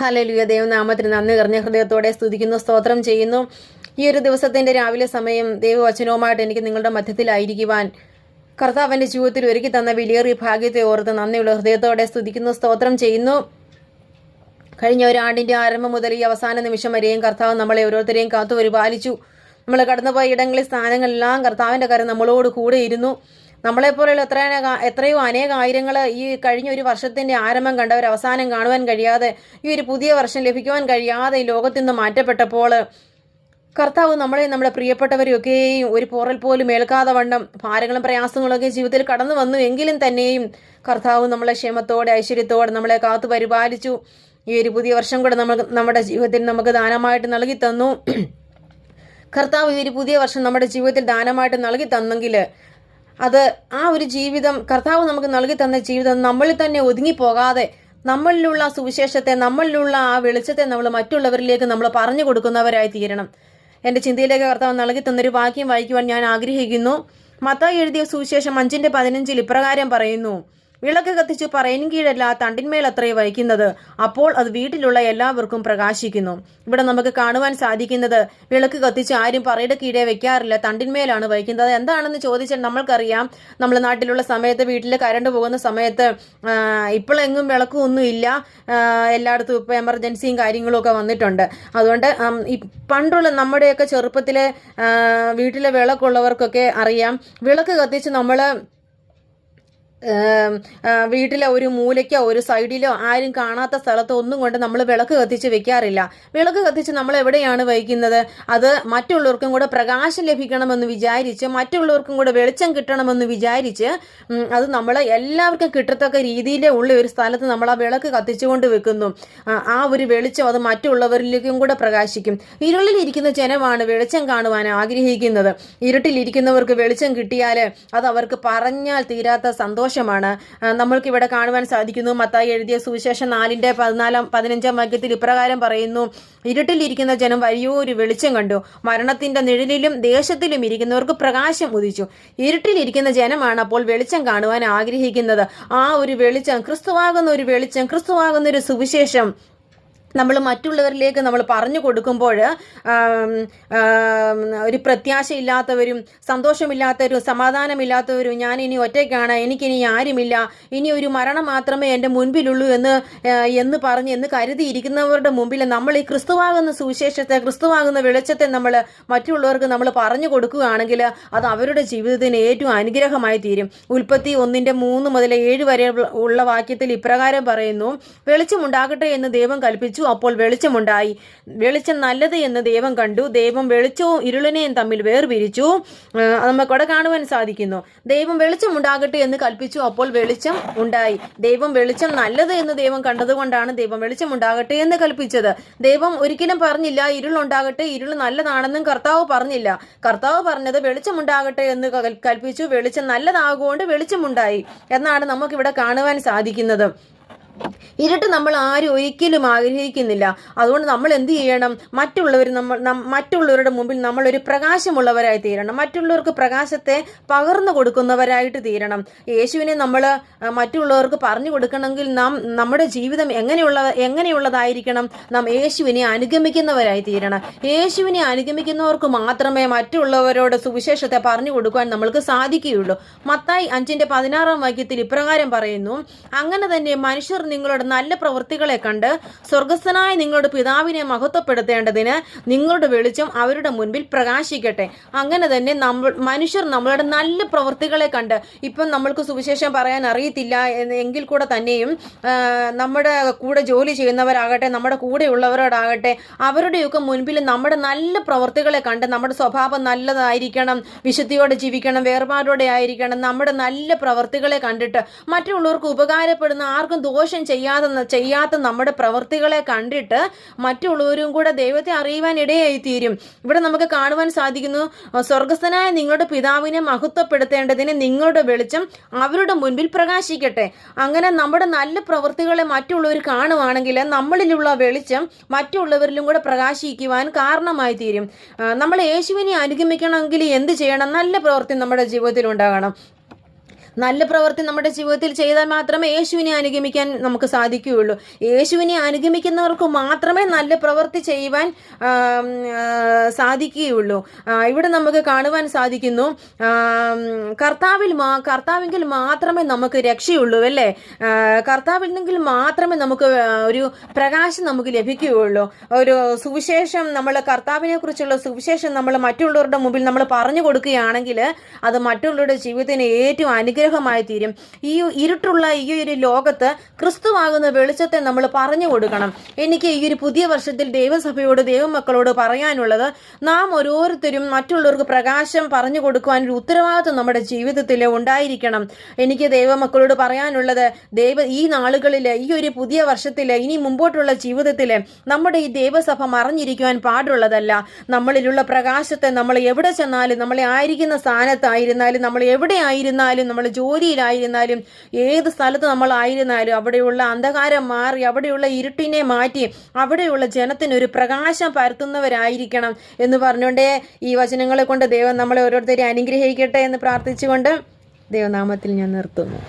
ഹലലുയ ദൈവനാമത്തിന് നന്ദി നിറഞ്ഞ ഹൃദയത്തോടെ സ്തുതിക്കുന്നു സ്തോത്രം ചെയ്യുന്നു. ഈ ഒരു ദിവസത്തിന്റെ രാവിലെ സമയം ദൈവവചനവുമായിട്ട് എനിക്ക് നിങ്ങളുടെ മധ്യത്തിലായിരിക്കുവാൻ കർത്താവിന്റെ ജീവിതത്തിൽ ഒരുക്കി തന്ന വിലയേറിയ ഭാഗ്യത്തെ ഓർത്ത് നന്ദിയുള്ള ഹൃദയത്തോടെ സ്തുതിക്കുന്നു സ്തോത്രം ചെയ്യുന്നു. കഴിഞ്ഞ ഒരാണ്ടിന്റെ ആരംഭം മുതൽ ഈ അവസാന നിമിഷം വരെയും കർത്താവ് നമ്മളെ ഓരോരുത്തരെയും കാത്തു പരിപാലിച്ചു നമ്മൾ കടന്നുപോയ ഇടങ്ങളിൽ സ്ഥാനങ്ങളെല്ലാം കർത്താവിന്റെ കാര്യം നമ്മളോട് കൂടെ ഇരുന്നു. നമ്മളെപ്പോലെയുള്ള എത്ര എത്രയോ അനേക ആയിരങ്ങൾ ഈ കഴിഞ്ഞ ഒരു വർഷത്തിന്റെ ആരംഭം കണ്ടവർ അവസാനം കാണുവാൻ കഴിയാതെ ഈ ഒരു പുതിയ വർഷം ലഭിക്കുവാൻ കഴിയാതെ ഈ ലോകത്തിൽ നിന്ന് മാറ്റപ്പെട്ടപ്പോൾ കർത്താവ് നമ്മളെ നമ്മുടെ പ്രിയപ്പെട്ടവരെയൊക്കെയും ഒരു പോറൽ പോലും ഏൽക്കാതെ വണ്ണം ഭാരങ്ങളും പ്രയാസങ്ങളൊക്കെ ജീവിതത്തിൽ കടന്നു വന്നു എങ്കിലും തന്നെയും കർത്താവ് നമ്മളെ ക്ഷേമത്തോടെ ഐശ്വര്യത്തോടെ നമ്മളെ കാത്തു പരിപാലിച്ചു. ഈ ഒരു പുതിയ വർഷം കൂടെ നമ്മൾ നമ്മുടെ ജീവിതത്തിൽ നമുക്ക് ദാനമായിട്ട് നൽകി തന്നു. കർത്താവ് ഈ ഒരു പുതിയ വർഷം നമ്മുടെ ജീവിതത്തിൽ ദാനമായിട്ട് നൽകി തന്നെങ്കിൽ അത് ആ ഒരു ജീവിതം കർത്താവ് നമുക്ക് നൽകി തന്ന ജീവിതം നമ്മളിൽ തന്നെ ഒതുങ്ങിപ്പോകാതെ നമ്മളിലുള്ള സുവിശേഷത്തെ നമ്മളിലുള്ള ആ വെളിച്ചത്തെ നമ്മൾ മറ്റുള്ളവരിലേക്ക് നമ്മൾ പറഞ്ഞു കൊടുക്കുന്നവരായി തീരണം. എന്റെ ചിന്തയിലേക്ക് കർത്താവ് നൽകി തന്നൊരു വാക്യം വായിക്കുവാൻ ഞാൻ ആഗ്രഹിക്കുന്നു. മത്തായി എഴുതിയ സുവിശേഷം അഞ്ചിന്റെ പതിനഞ്ചിൽ ഇപ്രകാരം പറയുന്നു. വിളക്ക് കത്തിച്ച് പറയൻ കീഴല്ല തണ്ടിന്മേൽ അത്രേ വഹിക്കുന്നത്. അപ്പോൾ അത് വീട്ടിലുള്ള എല്ലാവർക്കും പ്രകാശിക്കുന്നു. ഇവിടെ നമുക്ക് കാണുവാൻ സാധിക്കുന്നത് വിളക്ക് കത്തിച്ച് ആരും പറയുടെ കീഴേ വെക്കാറില്ല. തണ്ടിന്മേലാണ് വഹിക്കുന്നത്. എന്താണെന്ന് ചോദിച്ചാൽ നമ്മൾക്കറിയാം. നമ്മൾ നാട്ടിലുള്ള സമയത്ത് വീട്ടിൽ കരണ്ട് പോകുന്ന സമയത്ത് ഇപ്പോഴെങ്ങും വിളക്കും ഒന്നും ഇല്ല എല്ലായിടത്തും ഇപ്പോൾ എമർജൻസിയും കാര്യങ്ങളും ഒക്കെ വന്നിട്ടുണ്ട്. അതുകൊണ്ട് പണ്ടുള്ള നമ്മുടെയൊക്കെ ചെറുപ്പത്തിലെ വീട്ടിലെ വിളക്കുള്ളവർക്കൊക്കെ അറിയാം. വിളക്ക് കത്തിച്ച് നമ്മൾ വീട്ടിലെ ഒരു മൂലയ്ക്കോ ഒരു സൈഡിലോ ആരും കാണാത്ത സ്ഥലത്തോ ഒന്നും കൊണ്ട് നമ്മൾ വിളക്ക് കത്തിച്ച് വെക്കാറില്ല. വിളക്ക് കത്തിച്ച് നമ്മൾ എവിടെയാണ് വയ്ക്കുന്നത്? അത് മറ്റുള്ളവർക്കും കൂടെ പ്രകാശം ലഭിക്കണമെന്ന് വിചാരിച്ച് മറ്റുള്ളവർക്കും കൂടെ വെളിച്ചം കിട്ടണമെന്ന് വിചാരിച്ച് അത് നമ്മൾ എല്ലാവർക്കും കിട്ടത്തക്ക രീതിയിലെ ഉള്ള ഒരു സ്ഥലത്ത് നമ്മൾ ആ വിളക്ക് കത്തിച്ചുകൊണ്ട് വെക്കുന്നു. ആ ഒരു വെളിച്ചം അത് മറ്റുള്ളവരിലേക്കും കൂടെ പ്രകാശിക്കും. ഇരുളിലിരിക്കുന്ന ജനമാണ് വെളിച്ചം കാണുവാൻ ആഗ്രഹിക്കുന്നത്. ഇരുട്ടിലിരിക്കുന്നവർക്ക് വെളിച്ചം കിട്ടിയാൽ അത് അവർക്ക് പറഞ്ഞാൽ തീരാത്ത സന്തോഷം സന്തോഷമാണ്. നമ്മൾക്ക് ഇവിടെ കാണുവാൻ സാധിക്കുന്നു. മത്തായി എഴുതിയ സുവിശേഷം നാലിന്റെ പതിനാലാം പതിനഞ്ചാം വാക്യത്തിൽ ഇപ്രകാരം പറയുന്നു. ഇരുട്ടിലിരിക്കുന്ന ജനം വലിയൊരു വെളിച്ചം കണ്ടു. മരണത്തിന്റെ നിഴലിലും ദേശത്തിലും ഇരിക്കുന്നവർക്ക് പ്രകാശം ഉദിച്ചു. ഇരുട്ടിലിരിക്കുന്ന ജനമാണ് അപ്പോൾ വെളിച്ചം കാണുവാൻ ആഗ്രഹിക്കുന്നത്. ആ ഒരു വെളിച്ചം ക്രിസ്തുവാകുന്ന ഒരു വെളിച്ചം ക്രിസ്തുവാകുന്ന ഒരു സുവിശേഷം നമ്മൾ മറ്റുള്ളവരിലേക്ക് നമ്മൾ പറഞ്ഞു കൊടുക്കുമ്പോൾ ഒരു പ്രത്യാശയില്ലാത്തവരും സന്തോഷമില്ലാത്തവരും സമാധാനമില്ലാത്തവരും ഞാൻ ഇനി ഒറ്റയ്ക്കാണ് എനിക്കിനി ആരുമില്ല ഇനി ഒരു മരണം മാത്രമേ എന്റെ മുൻപിലുള്ളൂ എന്ന് എന്ന് പറഞ്ഞ് എന്ന് കരുതിയിരിക്കുന്നവരുടെ മുമ്പിൽ നമ്മൾ ഈ ക്രിസ്തുവാകുന്ന സുവിശേഷത്തെ ക്രിസ്തുവാകുന്ന വെളിച്ചത്തെ നമ്മൾ മറ്റുള്ളവർക്ക് നമ്മൾ പറഞ്ഞു കൊടുക്കുകയാണെങ്കിൽ അത് അവരുടെ ജീവിതത്തിന് ഏറ്റവും അനുഗ്രഹമായി തീരും. ഉൽപ്പത്തി ഒന്നിന്റെ മൂന്ന് മുതൽ ഏഴ് വരെ ഉള്ള വാക്യത്തിൽ ഇപ്രകാരം പറയുന്നു വെളിച്ചമുണ്ടാകട്ടെ എന്ന് ദൈവം കൽപ്പിച്ചു വിളിച്ചു അപ്പോൾ വെളിച്ചമുണ്ടായി. വെളിച്ചം നല്ലത് എന്ന് ദൈവം കണ്ടു. ദൈവം വെളിച്ചവും ഇരുളിനെയും തമ്മിൽ വേർപിരിച്ചു. നമുക്കവിടെ കാണുവാൻ സാധിക്കുന്നു. ദൈവം വെളിച്ചമുണ്ടാകട്ടെ എന്ന് കൽപ്പിച്ചു. അപ്പോൾ വെളിച്ചം ഉണ്ടായി. ദൈവം വെളിച്ചം നല്ലത് എന്ന് ദൈവം കണ്ടതുകൊണ്ടാണ് ദൈവം വെളിച്ചമുണ്ടാകട്ടെ എന്ന് കൽപ്പിച്ചത്. ദൈവം ഒരിക്കലും പറഞ്ഞില്ല ഇരുളുണ്ടാകട്ടെ ഇരുൾ നല്ലതാണെന്നും കർത്താവ് പറഞ്ഞില്ല. കർത്താവ് പറഞ്ഞത് വെളിച്ചമുണ്ടാകട്ടെ എന്ന് കൽപ്പിച്ചു. വെളിച്ചം നല്ലതാകുകൊണ്ട് വെളിച്ചമുണ്ടായി. എന്നാണ് നമുക്കിവിടെ കാണുവാൻ സാധിക്കുന്നത്. ഇരുട്ട് നമ്മൾ ആരും ഒരിക്കലും ആഗ്രഹിക്കുന്നില്ല. അതുകൊണ്ട് നമ്മൾ എന്ത് ചെയ്യണം? മറ്റുള്ളവർ നമ്മൾ മറ്റുള്ളവരുടെ മുമ്പിൽ നമ്മളൊരു പ്രകാശമുള്ളവരായി തീരണം. മറ്റുള്ളവർക്ക് പ്രകാശത്തെ പകർന്നു കൊടുക്കുന്നവരായിട്ട് തീരണം. യേശുവിനെ നമ്മൾ മറ്റുള്ളവർക്ക് പറഞ്ഞു കൊടുക്കണമെങ്കിൽ നാം നമ്മുടെ ജീവിതം എങ്ങനെയുള്ള എങ്ങനെയുള്ളതായിരിക്കണം? നാം യേശുവിനെ അനുഗമിക്കുന്നവരായി തീരണം. യേശുവിനെ അനുഗമിക്കുന്നവർക്ക് മാത്രമേ മറ്റുള്ളവരോട് സുവിശേഷത്തെ പറഞ്ഞു കൊടുക്കുവാൻ നമ്മൾക്ക് സാധിക്കുകയുള്ളൂ. മത്തായി അഞ്ചിന്റെ പതിനാറാം വാക്യത്തിൽ ഇപ്രകാരം പറയുന്നു അങ്ങനെ തന്നെ മനുഷ്യർ നിങ്ങളുടെ നല്ല പ്രവൃത്തികളെ കണ്ട് സ്വർഗസ്ഥനായ നിങ്ങളുടെ പിതാവിനെ മഹത്വപ്പെടുത്തേണ്ടതിന് നിങ്ങളുടെ വെളിച്ചം അവരുടെ മുൻപിൽ പ്രകാശിക്കട്ടെ. അങ്ങനെ തന്നെ നമ്മൾ മനുഷ്യർ നമ്മളുടെ നല്ല പ്രവൃത്തികളെ കണ്ട് ഇപ്പം നമ്മൾക്ക് സുവിശേഷം പറയാൻ അറിയത്തില്ല എങ്കിൽ കൂടെ തന്നെയും നമ്മുടെ കൂടെ ജോലി ചെയ്യുന്നവരാകട്ടെ നമ്മുടെ കൂടെയുള്ളവരോടാകട്ടെ അവരുടെയൊക്കെ മുൻപിൽ നമ്മുടെ നല്ല പ്രവൃത്തികളെ കണ്ട് നമ്മുടെ സ്വഭാവം നല്ലതായിരിക്കണം വിശുദ്ധിയോടെ ജീവിക്കണം വേർപാടോടെ ആയിരിക്കണം നമ്മുടെ നല്ല പ്രവൃത്തികളെ കണ്ടിട്ട് മറ്റുള്ളവർക്ക് ഉപകാരപ്പെടുന്ന ആർക്കും ദോഷം ദോഷം ചെയ്യാതെ ചെയ്യാത്ത നമ്മുടെ പ്രവൃത്തികളെ കണ്ടിട്ട് മറ്റുള്ളവരും കൂടെ ദൈവത്തെ അറിയുവാൻ ഇടയായി തീരും ഇവിടെ നമുക്ക് കാണുവാൻ സാധിക്കുന്നു സ്വർഗസ്ഥനായ നിങ്ങളുടെ പിതാവിനെ മഹത്വപ്പെടുത്തേണ്ടതിന് നിങ്ങളുടെ വെളിച്ചം അവരുടെ മുൻപിൽ പ്രകാശിക്കട്ടെ. അങ്ങനെ നമ്മുടെ നല്ല പ്രവൃത്തികളെ മറ്റുള്ളവർ കാണുവാണെങ്കിൽ നമ്മളിലുള്ള വെളിച്ചം മറ്റുള്ളവരിലും കൂടെ പ്രകാശിക്കുവാൻ കാരണമായി തീരും നമ്മൾ യേശുവിനെ അനുഗമിക്കണമെങ്കിൽ എന്ത് ചെയ്യണം? നല്ല പ്രവൃത്തി നമ്മുടെ ജീവിതത്തിൽ ഉണ്ടാകണം. നല്ല പ്രവൃത്തി നമ്മുടെ ജീവിതത്തിൽ ചെയ്താൽ മാത്രമേ യേശുവിനെ അനുഗമിക്കാൻ നമുക്ക് സാധിക്കുകയുള്ളൂ. യേശുവിനെ അനുഗമിക്കുന്നവർക്ക് മാത്രമേ നല്ല പ്രവൃത്തി ചെയ്യുവാൻ സാധിക്കുകയുള്ളൂ. ഇവിടെ നമുക്ക് കാണുവാൻ സാധിക്കുന്നു കർത്താവിൽ മാ കർത്താവെങ്കിൽ മാത്രമേ നമുക്ക് രക്ഷയുള്ളൂ അല്ലേ? കർത്താവിൽ നിന്നെങ്കിൽ മാത്രമേ നമുക്ക് ഒരു പ്രകാശം നമുക്ക് ലഭിക്കുകയുള്ളൂ. ഒരു സുവിശേഷം നമ്മൾ കർത്താവിനെ കുറിച്ചുള്ള സുവിശേഷം നമ്മൾ മറ്റുള്ളവരുടെ മുമ്പിൽ നമ്മൾ പറഞ്ഞു കൊടുക്കുകയാണെങ്കിൽ അത് മറ്റുള്ളവരുടെ ജീവിതത്തിന് ഏറ്റവും അനുഗ്രഹമായി തീരും ഈ ഇരുട്ടുള്ള ഈ ഒരു ലോകത്ത് ക്രിസ്തുവാകുന്ന വെളിച്ചത്തെ നമ്മൾ പറഞ്ഞു കൊടുക്കണം. എനിക്ക് ഈ ഒരു പുതിയ വർഷത്തിൽ ദൈവസഭയോട് ദൈവമക്കളോട് പറയാനുള്ളത് നാം ഓരോരുത്തരും മറ്റുള്ളവർക്ക് പ്രകാശം പറഞ്ഞു കൊടുക്കുവാൻ ഒരു ഉത്തരവാദിത്വം നമ്മുടെ ജീവിതത്തിൽ ഉണ്ടായിരിക്കണം. എനിക്ക് ദൈവമക്കളോട് പറയാനുള്ളത് ദൈവ ഈ നാളുകളിൽ ഈ ഒരു പുതിയ വർഷത്തിൽ ഇനി മുമ്പോട്ടുള്ള ജീവിതത്തിൽ നമ്മുടെ ഈ ദൈവസഭ മറഞ്ഞിരിക്കുവാൻ പാടുള്ളതല്ല. നമ്മളിലുള്ള പ്രകാശത്തെ നമ്മൾ എവിടെ ചെന്നാലും നമ്മളെ ആയിരിക്കുന്ന സ്ഥാനത്തായിരുന്നാലും നമ്മൾ എവിടെ ആയിരുന്നാലും നമ്മൾ ജോലിയിലായിരുന്നാലും ഏത് സ്ഥലത്ത് നമ്മളായിരുന്നാലും അവിടെയുള്ള അന്ധകാരം മാറി അവിടെയുള്ള ഇരുട്ടിനെ മാറ്റി അവിടെയുള്ള ജനത്തിനൊരു പ്രകാശം പരത്തുന്നവരായിരിക്കണം എന്ന് പറഞ്ഞുകൊണ്ടേ ഈ വചനങ്ങളെ കൊണ്ട് ദൈവം നമ്മളെ ഓരോരുത്തരെ അനുഗ്രഹിക്കട്ടെ എന്ന് പ്രാർത്ഥിച്ചുകൊണ്ട് ദൈവനാമത്തിൽ ഞാൻ നിർത്തുന്നു.